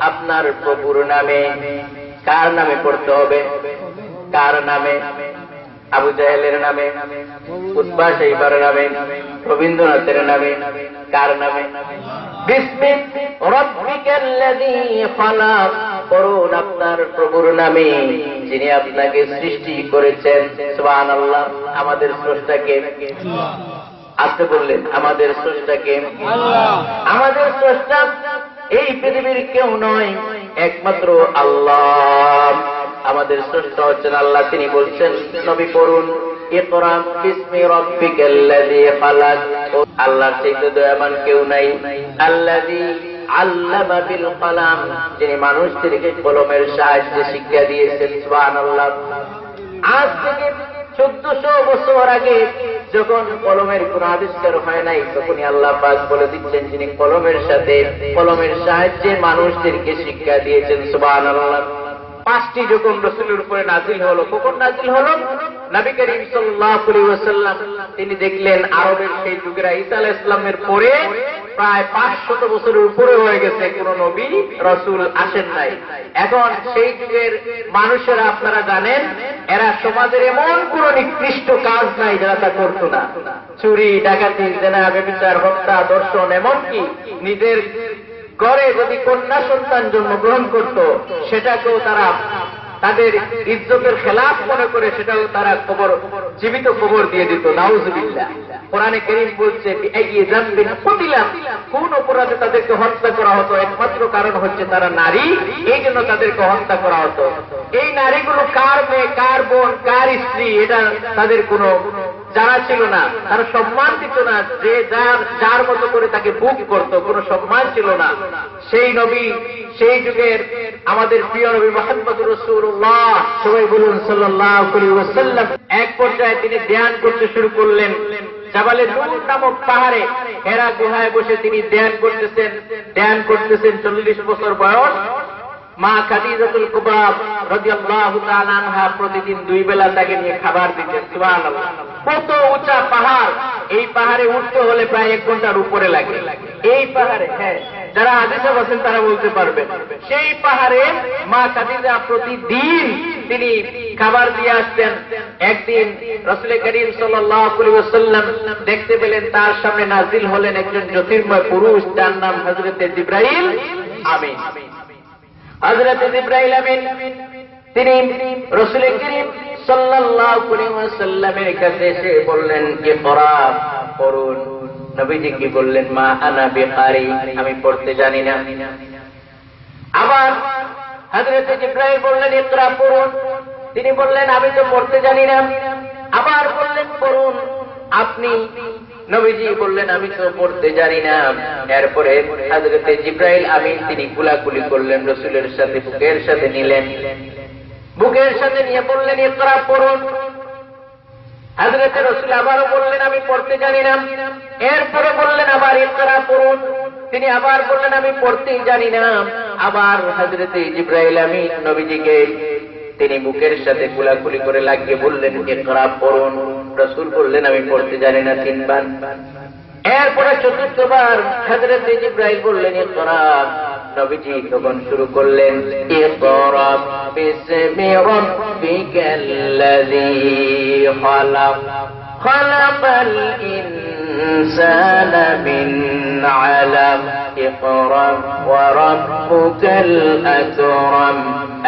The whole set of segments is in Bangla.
আপনার প্রভুর নামে। কার নামে পড়তে হবে? কার নামে? আবু জাহেলের নামে, উৎপা সেইবার নামে, রবীন্দ্রনাথের নামে, কার নামে? করুন আপনার প্রভুর নামে, যিনি আপনাকে সৃষ্টি করেছেন। সুবহানাল্লাহ, আমাদের স্রষ্টাকে। আসতে বললেন আমাদের স্রষ্টাকে আমাদের স্রষ্টা? এই পৃথিবীর কেউ নয় একমাত্র আল্লাহ। আমাদের স্রষ্টা হচ্ছেন আল্লাহ। তিনি বলছেন নবী আল্লাহর চাইতে দয়াবান কেউ নাই। আল্লাযী আল্লামা বিল কলাম। যিনি মানুষদেরকে কলমের সাহায্যে শিক্ষা দিয়েছেন সুবহানাল্লাহ। আজ থেকে চোদ্দশো বছর আগে যখন কলমের কোন আবিষ্কার হয় নাই, তখনই আল্লাহ পাক বলে দিচ্ছেন যিনি কলমের সাথে, কলমের সাহায্যে মানুষদেরকে শিক্ষা দিয়েছেন, সুবহানাল্লাহ। পাঁচটি যখন রসুলের উপরে নাজিল হলো, কখন নাজিল হলো? নবী সাল্লাল্লাহু তিনি দেখলেন আরবের সেই যুগেরা ইসা আলাহ ইসলামের পরে প্রায় পাঁচশত বছরের উপরে হয়ে গেছে কোন নবী, রসুল আসেন নাই। এখন সেই যুগের মানুষেরা আপনারা জানেন, এরা সমাজের এমন কোন নিকৃষ্ট কাজ নাই যারা তা করত না। চুরি, ডাকাতি, জেনা, ব্যবচার, হত্যা, দর্শন, এমনকি নিজের ঘরে যদি কন্যা সন্তান জন্মগ্রহণ করত, সেটাকেও তারা তাদের ইজ্জতের খেলাফ মনে করে সেটাও তারা খবর জীবিত খবর দিয়ে দিত নাউজবিল্লা কোরআনে করিম বলছে কোন অপরাধে তাদেরকে হত্যা করা হতো? একমাত্র কারণ হচ্ছে তারা নারী, এই জন্য তাদেরকে হত্যা করা হতো। এই নারীগুলো কার মেয়ে, কার বোন, কার স্ত্রী, এটা তাদের কোনো জানা ছিল না, তারা সম্মান দিত না, যে যার যার মতো করে তাকে বুক করত, কোনো সম্মান ছিল না। সেই নবী, সেই যুগের আমাদের প্রিয় নবী মোহাম্মদ রসুল্লাহ সবাই বলুন সাল্লাহ ওয়াসাল্লাম, এক পর্যায়ে তিনি ধ্যান করতে শুরু করলেন। জাবালে নূর নামক পাহাড়ে হেরা গুহায় বসে তিনি ধ্যান করতেছেন ধ্যান করতেছেন চল্লিশ বছর বয়স। মা খাদিজাতুল কুবরা রাদিয়াল্লাহু তাআলা আনহা প্রতিদিন দুই বেলা তাকে নিয়ে খাবার দিতেন, সুবহানাল্লাহ। কত উঁচা পাহাড়, এই পাহাড়ে উঠতে হলে প্রায় এক ঘণ্টার উপরে লাগে। এই পাহাড়ে হ্যাঁ যারা হাদিসে বসেন তারা বলতে পারবেন সেই পাহাড়ে মা খাদিজা প্রতিদিন তিনি খাবার দিয়ে আসতেন। একদিন রসুল করিম সাল্লাম দেখতে পেলেন তার সামনে নাজিল হলেন একজন জ্যোতির্ময় পুরুষ, যার নাম হজরত জিব্রাহিল আমিন। হজরত ইব্রাহিম আমিন, তিনি রসুল করিম সাল্লামের কাছে এসে বললেন বললেন, মা আনা আমি পড়তে জানি না। আবার হজরত ইব্রাহিম বললেন, ইকরা পড়ুন। তিনি বললেন, আমি তো পড়তে জানি না। আবার বললেন, পড়ুন। আপনি নবীজি বললেন, আমি তো পড়তে জানি না। এরপরে হাজরতে জিব্রাইল আমিন তিনি কুলাকুলি করলেন, রসুলের সাথে, বুকের সাথে নিলেন। বুকের সাথে নিয়ে বললেন, ইকরা, পড়ুন। হাজরতে রসুল আবারও বললেন, আমি পড়তে জানি না। এরপরে বললেন, আবার ইকরা, পড়ুন। তিনি আবার বললেন, আমি পড়তেই জানি না। আবার হাজরতে জিব্রাইল আমিন নবীজিকে তিনি বুকের সাথে কুলাকুলি করে লাগিয়ে বললেন ইকরা পড়ুন রসুল বললেন আমি পড়তে জানি না তিনবার এরপরে চতুর্থবার হাজরত ইব্রাহিম বললেন ইকরা নবীজি তখন শুরু করলেন ইকরা বিসমি রাব্বিকাল্লাযী খালাক খালাকাল ইনসানা মিন আলাম اقرأ وربك الأكرم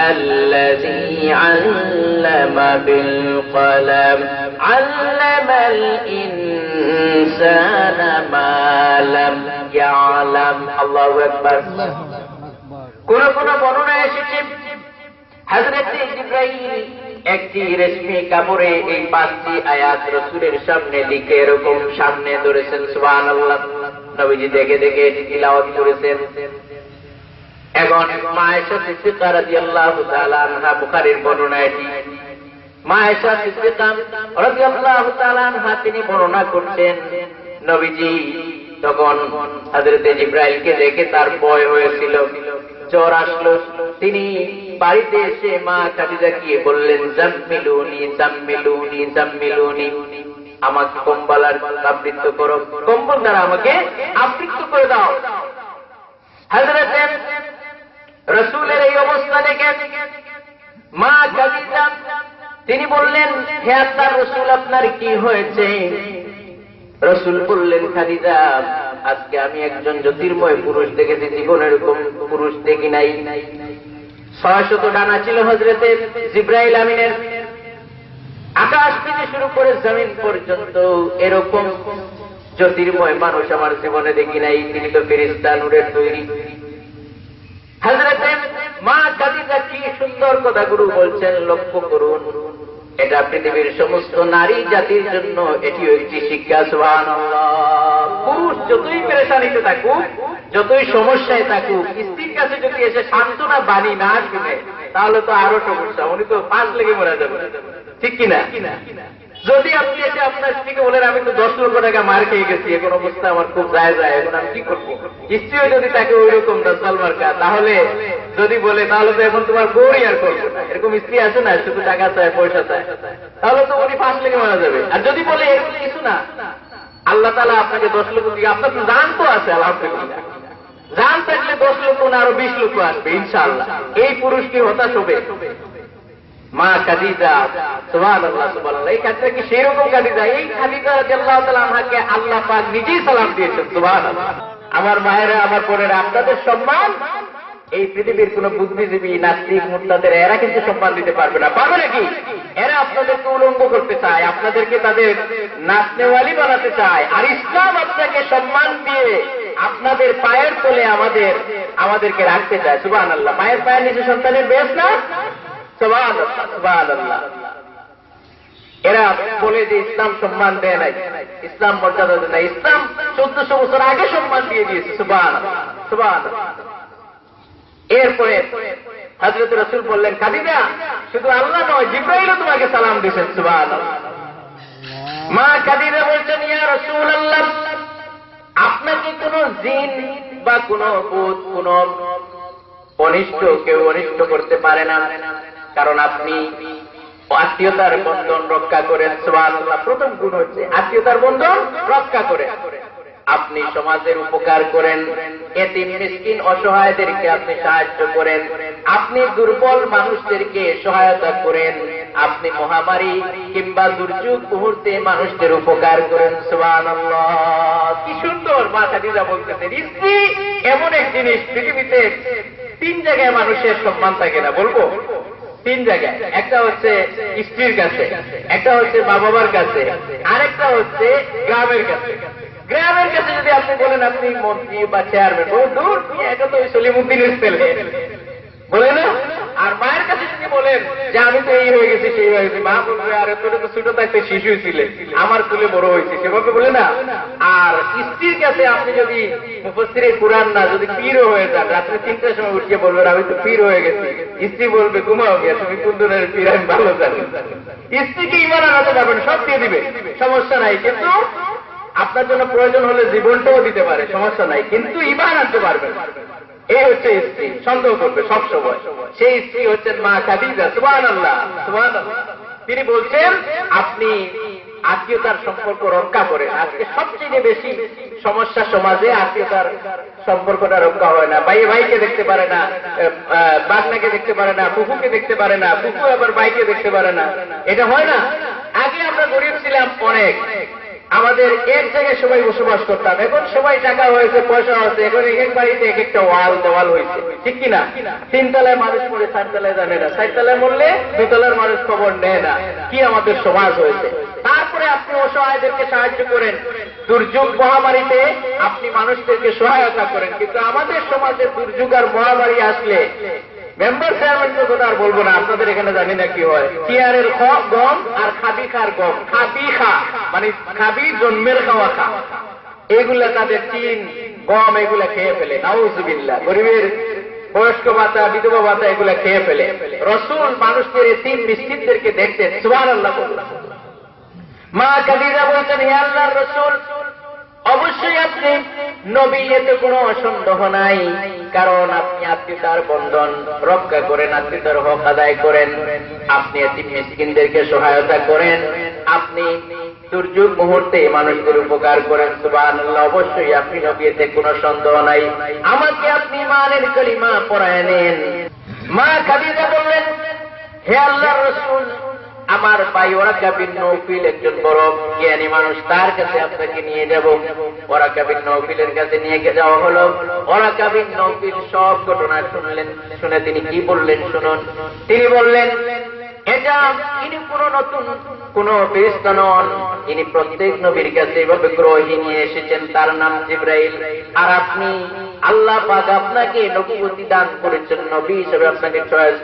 الذي علم بالقلم علم الإنسان ما لم يعلم الله أكبر কোন কোন বর্ণনা এসেছে হাজরত ইব্রাহিম একটি রেশমি কাপড়ে এই পাঁচটি আয়াত রসুলের সামনে দিকে এরকম সামনে ধরেছেন সুবহানাল্লাহ নবীজি দেখে দেখে এটি তিলাওয়াত করেছেন এখন মা এসা সিদ্দিকা রাদিয়াল্লাহু তাআলা আনহা বুখারীর বর্ণনা এটি। মা সিদ্দিকা রাদিয়াল্লাহু তাআলা আনহা তিনি বর্ণনা করছেন, নবীজি তখন হযরতে জিব্রাইলকে দেখে তার ভয় হয়েছিল, জ্বর আসলো, তিনি বাড়িতে এসে মা খাদিজা গিয়ে বললেন, জাম্মিলুনি জাম্মিলুনি জাম্মিলুনি, আমাকে কম্বলার আবৃত্ত করো। কম্বল দ্বারা আমাকে আবৃত্ত করে দাও। হজরত রসুলের এই অবস্থা দেখে মা খাদিজা তিনি বললেন, হে আল্লাহ রসুল, আপনার কি হয়েছে? রসুল বললেন, খাদিজা, আজকে আমি একজন জ্যোতির্ময় পুরুষ দেখেছি, জীবন এরকম পুরুষ দেখি নাই। ছয় শত ডানা ছিল হজরতে জিব্রাইল আমিনের। আকাশ থেকে শুরু করে জমিন পর্যন্ত এরকম জ্যোতির্ময় মানুষ আমার জীবনে দেখি নাই। তিনি তো ফেরিস্তা নূরের তৈরি। হজরতে মা কাদিজা কি সুন্দর কথা গুরু বলছেন, লক্ষ্য করুন। এটা পৃথিবীর সমস্ত নারী জাতির জন্য এটিও একটি শিক্ষা সুহান পুরুষ যতই পেরেশানিতে থাকুক, যতই সমস্যায় থাকুক, স্ত্রীর কাছে যদি এসে সান্ত্বনা বাণী না শুনে, তাহলে তো আরও সমস্যা। উনি তো পাঁচ লেগে মরে যাবে ঠিক কিনা? যদি আপনি এসে আপনার স্ত্রীকে বলেন, আমি তো দশ লক্ষ টাকা মার খেয়ে গেছি, এখন অবস্থা আমার খুব যায় যায়, এখন আমি কি করব? স্ত্রীও যদি তাকে ওই রকম দশাল মার্কা তাহলে যদি বলে, তাহলে তো এখন তোমার গৌরী আর করব এরকম স্ত্রী আছে না, শুধু টাকা চায়, পয়সা চায়। তাহলে তো উনি পাঁচ লেগে মারা যাবে। আর যদি বলে এরকম কিছু না, আল্লাহ তালা আপনাকে দশ লক্ষ দিকে আপনার তো জান তো আছে, আলহামদুলিল্লাহ। জান থাকলে দশ লক্ষ না, আরও বিশ লক্ষ আসবে, ইনশাআল্লাহ। এই পুরুষটি হতাশ হবে। মা কাদিজা সুবহান আল্লাহ সুবহান এই ক্ষেত্রে কি সেই রকম কাদিজা এই খাদিজা রাদিয়াল্লাহু তাআলা আনহাকে আল্লাহ পাক নিজেই সালাম দিয়েছেন সুবহান আমার মায়েরা, আমার বোনেরা, আপনাদের সম্মান? এই পৃথিবীর কোন বুদ্ধিজীবী, নাস্তিক মুক্তাদের এরা কিন্তু সম্মান দিতে পারবে না। পারবে নাকি এরা আপনাদেরকে উলঙ্গ করতে চায়, আপনাদেরকে তাদের নাচনেওয়ালি বানাতে চায়। আর ইসলাম আপনাকে সম্মান দিয়ে আপনাদের পায়ের তলে আমাদের, আমাদেরকে রাখতে চায় সুবাহ আল্লাহ মায়ের পায়ের নিচে সন্তানের বেশ না? এরা বলে যে ইসলাম সম্মান দেয় নাই। ইসলাম মর্যাদা দেয় না ইসলাম চোদ্দশো বছর আগে সম্মান দিয়ে দিয়েছে সুবান সুবান এরপরে হজরত রসুল বললেন খাদিজা শুধু আল্লাহ নয়, জিব্রাইলও তোমাকে সালাম দিয়েছেন সুবান মা খাদিজা বলছেন, ইয়া রসুল আল্লাহ আপনাকে কোন জিন বা কোন ভূত, কোন অনিষ্ট, কেউ অনিষ্ট করতে পারে না। কারণ আপনি আত্মীয়তার বন্ধন রক্ষা করেন সুবহানাল্লাহ প্রথম গুণ হচ্ছে আত্মীয়তার বন্ধন রক্ষা করে। আপনি সমাজের উপকার করেন, এতিম, মিসকিন, অসহায়দেরকে আপনি সাহায্য করেন, আপনি দুর্বল মানুষদেরকে সহায়তা করেন, আপনি মহামারী কিংবা দুর্যোগ মুহূর্তে মানুষদের উপকার করেন, সুবহানাল্লাহ। কি সুন্দর, মা খাদিজা বলতেছেন, স্ত্রী এমন এক জিনিস, পৃথিবীতে তিন জায়গায় মানুষের সম্মান থাকে না, বলব? তিন জায়গায়। একটা হচ্ছে স্ত্রীর কাছে, একটা হচ্ছে মা বাবার কাছে, আরেকটা হচ্ছে গ্রামের কাছে। গ্রামের কাছে যদি আপনি বলেন, আপনি মন্ত্রী বা চেয়ারম্যান ও দূর এটা তো সলিমুদ্দিনের ছেলে বলে না? আর মায়ের কাছে যদি বলেন যে, আমি তো এই হয়ে গেছি, সেই হয়ে গেছি। মা বলবে, আর তো ছোট থাকতে শিশু ছিলে। আমার কুলে বড় হয়েছে। সেভাবে বলে না। আর স্ত্রীর কাছে আপনি যদি মুফসিরে কোরআন না, যদি পীরও হয়ে যান, রাত্রে তিনটার সময় উঠিয়ে বলবেন, আমি তো পীর হয়ে গেছি। স্ত্রী বলবে, ঘুমাও গিয়া, তুমি কোন পীর, আমি ভালো জানি। স্ত্রীকে ইমান আনাতে পারবেন, সব দিয়ে দিবে, সমস্যা নাই। কিন্তু আপনার জন্য প্রয়োজন হলে জীবনটাও দিতে পারে, সমস্যা নাই। কিন্তু ইমান আনতে পারবেন। এই হচ্ছে স্ত্রী, সন্দেহ করবে সব সময়। সেই স্ত্রী হচ্ছেন মা খাদিজা সুবান আল্লাহ সুবান তিনি বলছেন, আপনি আত্মীয়তার সম্পর্ক রক্ষা করেন। আজকে সবচেয়ে বেশি সমস্যা সমাজে আত্মীয়তার সম্পর্কটা রক্ষা হয় না। ভাই ভাইকে দেখতে পারে না বাগনাকে দেখতে পারে না, ফুফুকে দেখতে পারে না, ফুফু আবার ভাইকে দেখতে পারে না। এটা হয় না? আগে আমরা গরিব ছিলাম অনেক। আমাদের এক জায়গায় সবাই বসবাস করতাম। এখন সবাই টাকা হয়েছে, পয়সা হয়েছে, এখন এক এক বাড়িতে এক একটা ওয়াল দেওয়াল হয়েছে। ঠিক কিনা তিনতলায় মানুষ মরে, চারতলায় জানে না। চারতলায় মরলে দুতলার মানুষ খবর নেয় না। কি আমাদের সমাজ হয়েছে? তারপরে আপনি অসহায়দেরকে সাহায্য করেন। দুর্যোগ মহামারীতে আপনি মানুষদেরকে সহায়তা করেন। কিন্তু আমাদের সমাজে দুর্যোগ আর মহামারী আসলে মেম্বার চেয়ারম্যানকে কথা আর বলব না, আপনাদের এখানে জানি না কি হয়। চেয়ারের গম আর খাবি খার গম। খাবি খা মানে খাবি জন্মের খাওয়া খা। এগুলা তাদের চিন গম এগুলা খেয়ে ফেলে, নাউজুবিল্লাহ। গরিবের বয়স্ক ভাতা, বিধবা ভাতা এগুলা খেয়ে ফেলে। রসুল মানুষদের এই তিন মিষ্টিদেরকে দেখতেন সুবাহ আল্লাহ মা কাদিরা বলছেন, হে আল্লাহর রসুল, অবশ্যই আপনি নবী এতে কোনো সন্দেহ নাই। কারণ আপনি আত্মীয়তার বন্ধন রক্ষা করেন, আত্মীয়তার হক আদায় করেন। আপনি মিসকিনদেরকে সহায়তা করেন। আপনি দুর্যোগ মুহূর্তে মানুষদের উপকার করেন। সুবহানাল্লাহ, অবশ্যই আপনি নবী এতে কোনো সন্দেহ নাই। আমাকে আপনি মানের কলিমা পড়ায় নেন। মা খাদিজা বললেন, হে আল্লাহর রসুল আমার ভাই, ওরা কাবিন নৌফিল একজন বড় জ্ঞানী মানুষ, তার কাছে আপনাকে নিয়ে যাব। ওরা কাবিন নৌফিলের কাছে নিয়ে যাওয়া হলো। ওরা কাবিন নৌফিল সব ঘটনা শুনলেন, শুনে তিনি কি বললেন শুনুন। তিনি বললেন, এটা ইনি কোন নতুন, কোন ফেরিস্তা নন। ইনি প্রত্যেক নবীর কাছে এভাবে গ্রহী নিয়ে এসেছেন। তার নাম জিব্রাইল। আর আপনি, আল্লাহ আপনাকে নবুবতী দান করেছেন, নবী হিসেবে আপনাকে চয়েস